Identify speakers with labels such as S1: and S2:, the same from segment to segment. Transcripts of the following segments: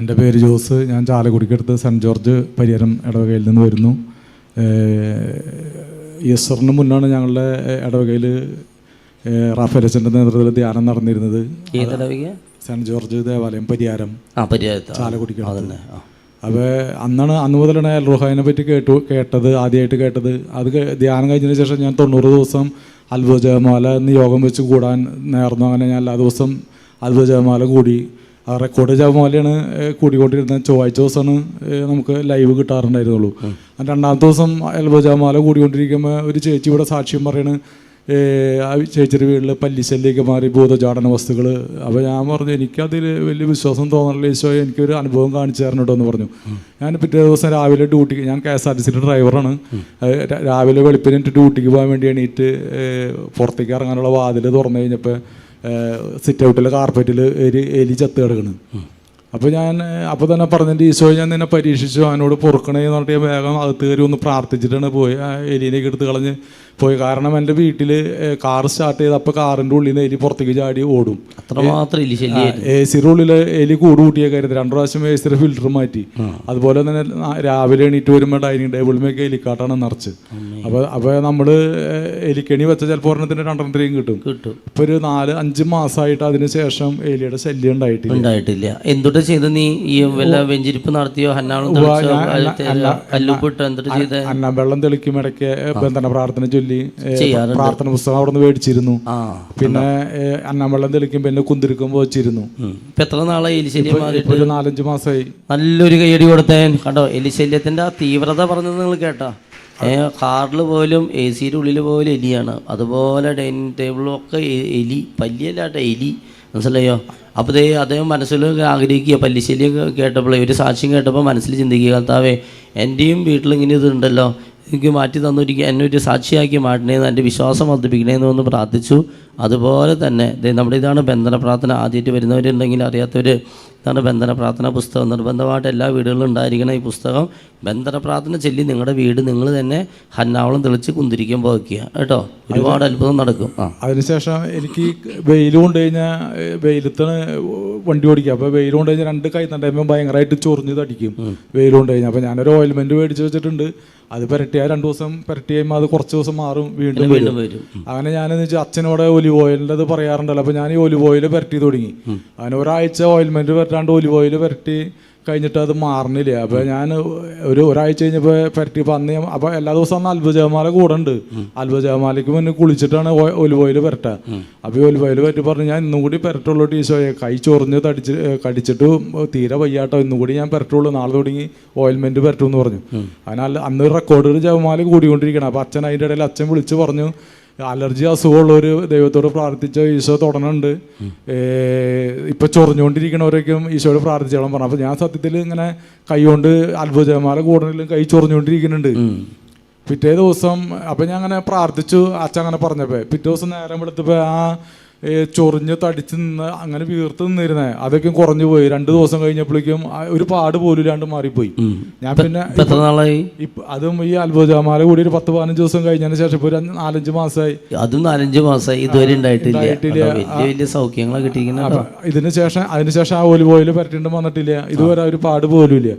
S1: എന്റെ പേര് ജോസ്. ഞാൻ ചാലക്കുടിക്കടുത്ത് സെന്റ് ജോർജ് പരിയാരം ഇടവകയിൽ നിന്ന് വരുന്നു. ഈസ്റ്ററിന് മുന്നാണ് ഞങ്ങളുടെ ഇടവകയിൽ റാഫേലച്ചന്റെ നേതൃത്വത്തിൽ ധ്യാനം നടന്നിരുന്നത്. സെന്റ് ജോർജ് ദേവാലയം പരിയാരം. ചാലക്കുടിക്കടുത്ത്. അപ്പോൾ അന്നാണ് അന്ന് മുതലാണ് അൽ റുഹായിനെ പറ്റി കേട്ടു കേട്ടത് ആദ്യമായിട്ട് കേട്ടത്. അത് ധ്യാനം കഴിഞ്ഞതിന് ശേഷം ഞാൻ തൊണ്ണൂറ് ദിവസം അത്ഭുത ജയമാല എന്ന് യോഗം വെച്ച് കൂടാൻ നേർന്നു. അങ്ങനെ ഞാൻ എല്ലാ ദിവസം അത്ഭുത ജയമാല കൂടി. ആ റെക്കോർഡ് ജപമാലയാണ് കൂടിക്കൊണ്ടിരുന്നത്. ചൊവ്വാഴ്ച ദിവസമാണ് നമുക്ക് ലൈവ് കിട്ടാറുണ്ടായിരുന്നുള്ളൂ. രണ്ടാമത്തെ ദിവസം എൽബോ ജപമാല കൂടിക്കൊണ്ടിരിക്കുമ്പോൾ ഒരു ചേച്ചി ഇവിടെ സാക്ഷ്യം പറയണ് ആ ചേച്ചിയുടെ വീട്ടിൽ പല്ലിശല്യൊക്കെ മാറി ഭൂതചാടന വസ്തുക്കൾ അപ്പോൾ ഞാൻ പറഞ്ഞു എനിക്കതിൽ വലിയ വിശ്വാസം തോന്നണില്ല ഈശോ എനിക്കൊരു അനുഭവം കാണിച്ചു തരണം കേട്ടോ എന്ന് പറഞ്ഞു. ഞാൻ പിറ്റേ ദിവസം രാവിലെ ഡ്യൂട്ടിക്ക് ഞാൻ കെ എസ് ആർ ടി സിയുടെ ഡ്രൈവറാണ് രാവിലെ വെളുപ്പിന് എനിക്ക് ഡ്യൂട്ടിക്ക് പോകാൻ വേണ്ടി എണീറ്റ് പുറത്തേക്ക് ഇറങ്ങാനുള്ള വാതിൽ തുറന്നു കഴിഞ്ഞപ്പോൾ സിറ്റ് ഔട്ടിലെ കാർപ്പറ്റിൽ എലി എലി ചത്ത് കിടക്കണ്. അപ്പോൾ ഞാൻ അപ്പോൾ തന്നെ പറഞ്ഞിട്ട് ഈശോ ഞാൻ നിന്നെ പരീക്ഷിച്ചു അവനോട് പൊറുക്കണേ എന്ന് പറഞ്ഞിട്ട് വേഗം അകത്ത് കയറി ഒന്ന് പ്രാർത്ഥിച്ചിട്ടാണ് പോയി. ആ എലിനെയൊക്കെ എടുത്ത് കളഞ്ഞ് പോയി. കാരണം എന്റെ വീട്ടിൽ കാർ സ്റ്റാർട്ട് ചെയ്ത് അപ്പോൾ കാറിന്റെ ഉള്ളിൽ നിന്ന് എലി പുറത്തേക്ക് ചാടി ഓടും. എ സിയുടെ ഉള്ളിൽ എലി കൂട് കൂട്ടിയ കൂട്ടിയേക്കായിരുന്നു. രണ്ടു പ്രാവശ്യം എ സിയുടെ ഫിൽറ്റർ മാറ്റി. അതുപോലെ തന്നെ രാവിലെ എണീറ്റ് വരുമ്പോൾ ഡൈനിങ് ടേബിളിലേക്ക് എലിക്കാട്ടാണ് നിറച്ച്. അപ്പോൾ അപ്പോൾ നമ്മൾ എലിക്കണി വെച്ച ചിലപ്പോൾ ഒരെണ്ണത്തിന് രണ്ടെണ്ണത്തിനെയും കിട്ടും.
S2: കിട്ടും.
S1: ഇപ്പോൾ ഒരു നാല് അഞ്ച് മാസമായിട്ട് അതിന് ശേഷം എലിയുടെ ശല്യം ഉണ്ടായിട്ടില്ല.
S2: ഉണ്ടായിട്ടില്ല. എന്തുട്ട് ചെയ്ത് നീ? ഈ വല്ല വെഞ്ചിരിപ്പ് നടത്തിയോ? ഹന്നാളം ചെയ്ത്?
S1: അന്ന വെള്ളം തെളിക്കും ഇടയ്ക്ക് ബന്ധന പ്രാർത്ഥന ചൊല്ലി
S2: ചെയ്യാറുണ്ട്.
S1: പ്രാർത്ഥന പുസ്തകം അവിടെ നിന്ന് മേടിച്ചിരുന്നു പിന്നെ അന്നം തെളിക്കും തെളിക്കുമ്പോൾ എന്നെ കുന്തിരിക്കുമ്പോൾ വെച്ചിരുന്നു.
S2: എത്ര നാളായി
S1: ഒരു നാലഞ്ച് മാസമായി
S2: നല്ലൊരു കൈയടി കൊടുത്തേൻ കണ്ടോ എലിശല്യത്തിന്റെ ആ തീവ്രത പറഞ്ഞത് നിങ്ങൾ കേട്ടോ. ഏ കാറിൽ പോലും എ സിയുടെ ഉള്ളിൽ പോലും എലിയാണ്. അതുപോലെ ഡൈനിങ് ടേബിളും ഒക്കെ എലി പല്ലിയല്ലാട്ടെ എലി. മനസ്സിലായോ? അപ്പോൾ ദേ അദ്ദേഹം മനസ്സിൽ ആഗ്രഹിക്കുക. പല്ലിശല്യം കേട്ടപ്പോൾ ഒരു സാക്ഷ്യം കേട്ടപ്പോൾ മനസ്സിൽ ചിന്തിക്കുക കർത്താവേ എന്റെയും വീട്ടിൽ ഇങ്ങനെ ഇതുണ്ടല്ലോ എനിക്ക് മാറ്റി തന്നിരിക്കുക എന്നെ ഒരു സാക്ഷിയാക്കി മാറ്റണേന്ന് എന്റെ വിശ്വാസം വർദ്ധിപ്പിക്കണേന്ന് ഒന്ന് പ്രാർത്ഥിച്ചു. അതുപോലെ തന്നെ നമ്മുടെ ഇതാണ് ബന്ധന പ്രാർത്ഥന ആദ്യമായിട്ട് വരുന്നവരുണ്ടെങ്കിൽ അറിയാത്തവർ ഇതാണ് ബന്ധന പ്രാർത്ഥന പുസ്തകം. നിർബന്ധമായിട്ട് എല്ലാ വീടുകളിലും ഉണ്ടായിരിക്കണം ഈ പുസ്തകം ബന്ധന പ്രാർത്ഥന ചൊല്ലി നിങ്ങളുടെ വീട് നിങ്ങൾ തന്നെ ഹന്നാവളം തെളിച്ച് കുന്തിരിക്കുമ്പോൾ വയ്ക്കുക കേട്ടോ? ഒരുപാട് അത്ഭുതം നടക്കും. ആ.
S1: അതിനുശേഷം എനിക്ക് വെയിൽ കൊണ്ട് കഴിഞ്ഞാൽ വെയിലത്താണ് വണ്ടി ഓടിക്കുക. അപ്പോൾ വെയിൽ കൊണ്ട് കഴിഞ്ഞാൽ രണ്ട് കൈ തണ്ടുമ്പോൾ ഭയങ്കരമായിട്ട് ചൊറിഞ്ഞ് തടിക്കും വെയിൽ കൊണ്ട് കഴിഞ്ഞാൽ അപ്പോൾ ഞാനൊരു ഓയിൽമെന്റ് മേടിച്ച് വെച്ചിട്ടുണ്ട്. അത് പുരട്ടിയാൽ രണ്ട് ദിവസം പുരട്ടി കഴിയുമ്പോൾ അത് കുറച്ച് ദിവസം മാറും വീണ്ടും വരും
S2: വീണ്ടും വരും.
S1: അങ്ങനെ ഞാനെന്ന് വെച്ചാൽ അച്ഛനോടെ ഒലിവ് ഓയിലിന്റെ അത് പറയാറുണ്ടല്ലോ. അപ്പോൾ ഞാൻ ഈ ഒലിവ് ഓയിൽ പുരട്ടി തുടങ്ങി. അങ്ങനെ ഒരാഴ്ച ഓയിൽമെന്റ് പുരട്ടാണ്ട് ഒലിവ് ഓയിൽ പുരട്ടി കഴിഞ്ഞിട്ട് അത് മാറണില്ല. അപ്പോൾ ഞാൻ ഒരു ഒരാഴ്ച കഴിഞ്ഞപ്പോൾ പുരട്ടിയപ്പോൾ അന്ന് ഞാൻ അപ്പോൾ എല്ലാ ദിവസവും അന്ന് അത്ഭുത ജപമാല കൂടെ ഉണ്ട്. അത്ഭുത ജപമാലയ്ക്ക് മുന്നേ കുളിച്ചിട്ടാണ് ഒലിവ് ഓയിൽ പുരട്ടുക അപ്പോൾ ഈ ഒലിവ് ഓയിൽ പറ്റി പറഞ്ഞു ഞാൻ ഇന്നും കൂടി പുരട്ടുള്ളൂ ടീച്ചോയെ കൈ ചൊറിഞ്ഞ് തടിച്ച് കടിച്ചിട്ട് തീരെ വയ്യാട്ടോ. ഇന്നും കൂടി ഞാൻ പുരട്ടുള്ളൂ. നാളെ തുടങ്ങി ഓയിൽമെന്റ് പുരട്ടും എന്ന് പറഞ്ഞു. അതിനാൽ അന്ന് റെക്കോർഡ് ഒരു ജപമാല കൂടിക്കൊണ്ടിരിക്കണം. അപ്പോൾ അച്ഛൻ അതിന്റെ ഇടയിൽ അച്ഛൻ വിളിച്ച് പറഞ്ഞു അലർജി അസുഖമുള്ളവർ ദൈവത്തോട് പ്രാർത്ഥിച്ച ഈശോ തുടങ്ങുന്നുണ്ട്. ഇപ്പം ചൊറിഞ്ഞുകൊണ്ടിരിക്കണവരൊക്കെയും ഈശോയോട് പ്രാർത്ഥിച്ചോളം പറഞ്ഞു. അപ്പോൾ ഞാൻ സത്യത്തിൽ ഇങ്ങനെ കൈകൊണ്ട് കൊണ്ട് അത്ഭുത കൂടുതലും കൈ ചൊറിഞ്ഞുകൊണ്ടിരിക്കുന്നുണ്ട്. പിറ്റേ ദിവസം അപ്പം ഞാൻ അങ്ങനെ പ്രാർത്ഥിച്ചു അച്ഛൻ അങ്ങനെ പറഞ്ഞപ്പോൾ പിറ്റേ ദിവസം നേരം വെളുത്തപ്പോൾ ആ ചൊറിഞ്ഞ് തടിച്ച് നിന്ന് അങ്ങനെ വീർത്ത് നിന്നിരുന്നേ. അതൊക്കെ കുറഞ്ഞു പോയി. രണ്ട് ദിവസം കഴിഞ്ഞപ്പോഴേക്കും ഒരു പാട് പോലും ഇല്ലാണ്ട് മാറിപ്പോയി. ഞാൻ പിന്നെ
S2: ഇപ്പൊ നാളായി?
S1: അതും ഈ അത്ഭുതമാല കൂടി ഒരു പത്ത് പതിനഞ്ച് ദിവസം കഴിഞ്ഞതിന് ശേഷം ഇപ്പൊ ഒരു നാലഞ്ച് മാസമായി
S2: അതും നാലഞ്ച് മാസമായി ഇതുവരെ ഉണ്ടായിട്ടില്ല. വലിയ വലിയ സൗഖ്യങ്ങളെ കിട്ടിയിരിക്കുന്ന
S1: അപ്പൊ ഇതിന് ശേഷം അതിനുശേഷം ആ ഒലിവ് ഓയിൽ പരട്ടിണ്ട് വന്നിട്ടില്ല. ഇതുവരെ ഒരു പാട് പോലും ഇല്ല.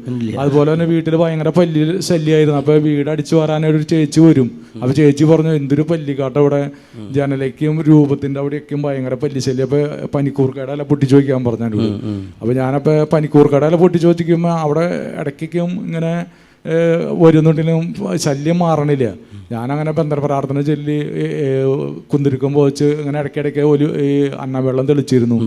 S1: അതുപോലെ തന്നെ വീട്ടിൽ ഭയങ്കര പല്ലി ശല്യമായിരുന്നു അപ്പൊ വീട് അടിച്ചു ഒരു ചേച്ചി വരും. അപ്പൊ ചേച്ചി പറഞ്ഞു എന്തൊരു പല്ലിക്കാട്ട ഇവിടെ ജനലയ്ക്കും രൂപത്തിന്റെ അവിടെയൊക്കെയും ഭയങ്കര പല്ലിശല്യം അപ്പൊ പനിക്കൂർ കടല പൊട്ടി വയ്ക്കാൻ പറഞ്ഞു എന്നോട് അപ്പൊ ഞാനപ്പോ പനിക്കൂർക്കടല പൊട്ടി ചോദിക്കുമ്പോ അവിടെ ഇടയ്ക്കും ഇങ്ങനെ വരുന്നുണ്ടെങ്കിലും ശല്യം മാറണില്ല. ഞാനങ്ങനെ ബന്ധന പ്രാർത്ഥന ചൊല്ലി കുന്തിരിക്കം പോച്ച് ഇങ്ങനെ ഇടയ്ക്കിടയ്ക്ക് ഒരു ഈ അന്നവെള്ളം തെളിച്ചിരുന്നു.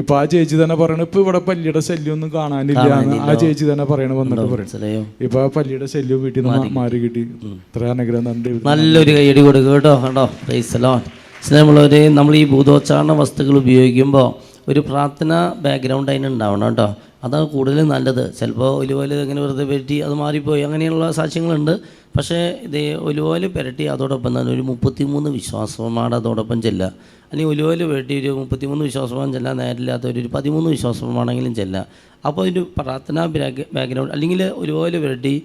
S1: ഇപ്പൊ ആ ചേച്ചി തന്നെ പറയണ ഇപ്പൊ ഇവിടെ പല്ലിയുടെ ശല്യം ഒന്നും കാണാനില്ല. ആ ചേച്ചി തന്നെ പറയണ വന്നിട്ട് പറയണം. ഇപ്പൊ ആ പല്ലിയുടെ ശല്യം വീട്ടിൽ നിന്ന് മാറി. കിട്ടി. ഇത്ര അനുഗ്രഹം
S2: നല്ലൊരു കൈയടി കൊടുക്കും കേട്ടോ. കണ്ടോ? പ്രൈസലോ സ്നേഹമുള്ളവർ നമ്മൾ ഈ ഭൂതോച്ചാരണ വസ്തുക്കൾ ഉപയോഗിക്കുമ്പോൾ ഒരു പ്രാർത്ഥന ബാക്ക്ഗ്രൗണ്ട് അതിന് ഉണ്ടാവണം കേട്ടോ. അതാണ് കൂടുതലും നല്ലത്. ചിലപ്പോൾ ഒലിവോൽ ഇങ്ങനെ വെറുതെ പറ്റി അത് മാറിപ്പോയി. അങ്ങനെയുള്ള സാക്ഷ്യങ്ങളുണ്ട്. പക്ഷേ ഇത് ഒലിവോൽ പെരട്ടി അതോടൊപ്പം തന്നെ ഒരു മുപ്പത്തിമൂന്ന് വിശ്വാസമാണ് അതോടൊപ്പം ചെല്ലുക. അല്ലെങ്കിൽ ഒലിവോൽ പെരട്ടി ഒരു മുപ്പത്തിമൂന്ന് വിശ്വാസമാണ് ചെല്ലാൻ നേരില്ലാത്ത ഒരു പതിമൂന്ന് വിശ്വാസമാണെങ്കിലും ചെല്ലുക. അപ്പോൾ ഒരു പ്രാർത്ഥനാ ബാക്ക് ബാക്ക്ഗ്രൗണ്ട് അല്ലെങ്കിൽ ഒരുപോലെ പെരട്ടി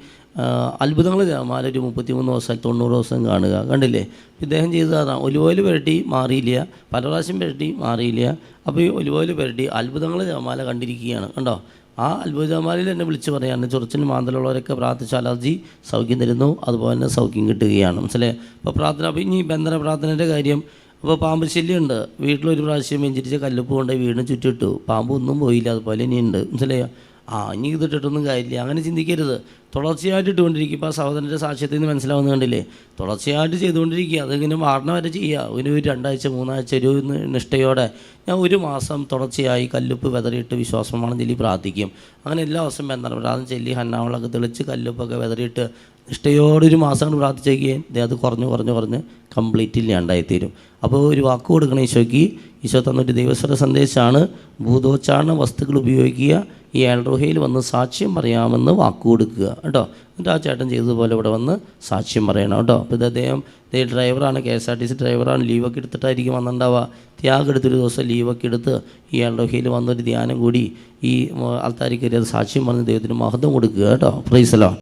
S2: അത്ഭുതങ്ങൾ ജപമാല ഒരു മുപ്പത്തിമൂന്ന് ദിവസം തൊണ്ണൂറ് ദിവസം കാണുക. കണ്ടില്ലേ? ഇദ്ദേഹം ചെയ്തതാണ് ഒലിവോയിൽ പുരട്ടി മാറിയില്ല. പല പ്രാവശ്യം പുരട്ടി മാറിയില്ല. അപ്പോൾ ഈ ഒലിവോയിൽ പുരട്ടി അത്ഭുതങ്ങൾ ജപമാല കണ്ടിരിക്കുകയാണ്. കണ്ടോ? ആ അത്ഭുതമാരിൽ എന്നെ വിളിച്ച് പറയാണ് ചൊറിച്ചിൽ മാന്തലുള്ളവരൊക്കെ പ്രാർത്ഥിച്ച അലർജി സൗഖ്യം തരുന്നു. അതുപോലെ തന്നെ സൗഖ്യം കിട്ടുകയാണ്. മനസ്സിലെ അപ്പോൾ പ്രാർത്ഥന അപ്പോൾ ഇനി ബന്ധന പ്രാർത്ഥനയുടെ കാര്യം. അപ്പോൾ പാമ്പ് ശല്യമുണ്ട്. വീട്ടിലൊരു പ്രാവശ്യം വെഞ്ചിരിച്ച കല്ലുപ്പ് കൊണ്ടേ വീടിന് ചുറ്റിട്ടു. പാമ്പ് ഒന്നും പോയില്ല. അതുപോലെ ഇനിയുണ്ട്. മനസ്സിലായോ? ആ ഇനി ഇതിട്ടിട്ടൊന്നും കാര്യമില്ല. അങ്ങനെ ചിന്തിക്കരുത്. തുടർച്ചയായിട്ട് ഇട്ടുകൊണ്ടിരിക്കുക. ഇപ്പോൾ സഹോദരന്റെ സാക്ഷ്യത്തിൽ നിന്ന് മനസ്സിലാവുന്ന കണ്ടില്ലേ? തുടർച്ചയായിട്ട് ചെയ്തുകൊണ്ടിരിക്കുക. അതിങ്ങനെ മാറണ വരെ ചെയ്യുക. ഒരു രണ്ടാഴ്ച മൂന്നാഴ്ച ഒരു നിഷ്ഠയോടെ ഞാൻ ഒരു മാസം തുടർച്ചയായി കല്ലുപ്പ് വെതറിയിട്ട് വിശ്വാസമാണ് ചൊല്ലി പ്രാർത്ഥിക്കും. അങ്ങനെ എല്ലാ ദിവസവും ബന്ധനം പ്രാർത്ഥന ചെല്ലി ഹന്നാവളൊക്കെ തെളിച്ച് കല്ലുപ്പൊക്കെ വെതറിയിട്ട് നിഷ്ഠയോടെ ഒരു മാസം കൊണ്ട് പ്രാർത്ഥിച്ചേക്കുകയും അത് കുറഞ്ഞ് കുറഞ്ഞ് കുറഞ്ഞ് കംപ്ലീറ്റ് ഇല്ലാണ്ടായിത്തീരും അപ്പോൾ ഒരു വാക്ക് കൊടുക്കണം ഈശോയ്ക്ക്. ഈശോ തന്നൊരു ദൈവസ്വര സന്ദേശമാണ്. ഭൂതോച്ചാരണ വസ്തുക്കൾ ഉപയോഗിക്കുക. ഈ ഏൽറോഹയിൽ വന്ന് സാക്ഷ്യം പറയാമെന്ന് വാക്ക് കൊടുക്കുക. കേട്ടോ. എന്നിട്ട് ആ ചേട്ടൻ ചെയ്തതുപോലെ ഇവിടെ വന്ന് സാക്ഷ്യം പറയണം കേട്ടോ. അപ്പോൾ ഇത് അദ്ദേഹം ഇതേ ഡ്രൈവറാണ് K S R T C ഡ്രൈവറാണ് ലീവൊക്കെ എടുത്തിട്ടായിരിക്കും വന്നിട്ടുണ്ടാവുക. ത്യാഗം എടുത്തൊരു ദിവസം ലീവൊക്കെ എടുത്ത് ഈ ഏൽറോഹയിൽ വന്നൊരു ധ്യാനം കൂടി ഈ ആൾക്കാർ കയറി അത് സാക്ഷ്യം പറഞ്ഞ് ദൈവത്തിന് മഹത്വം കൊടുക്കുക കേട്ടോ. പ്രൈസലോ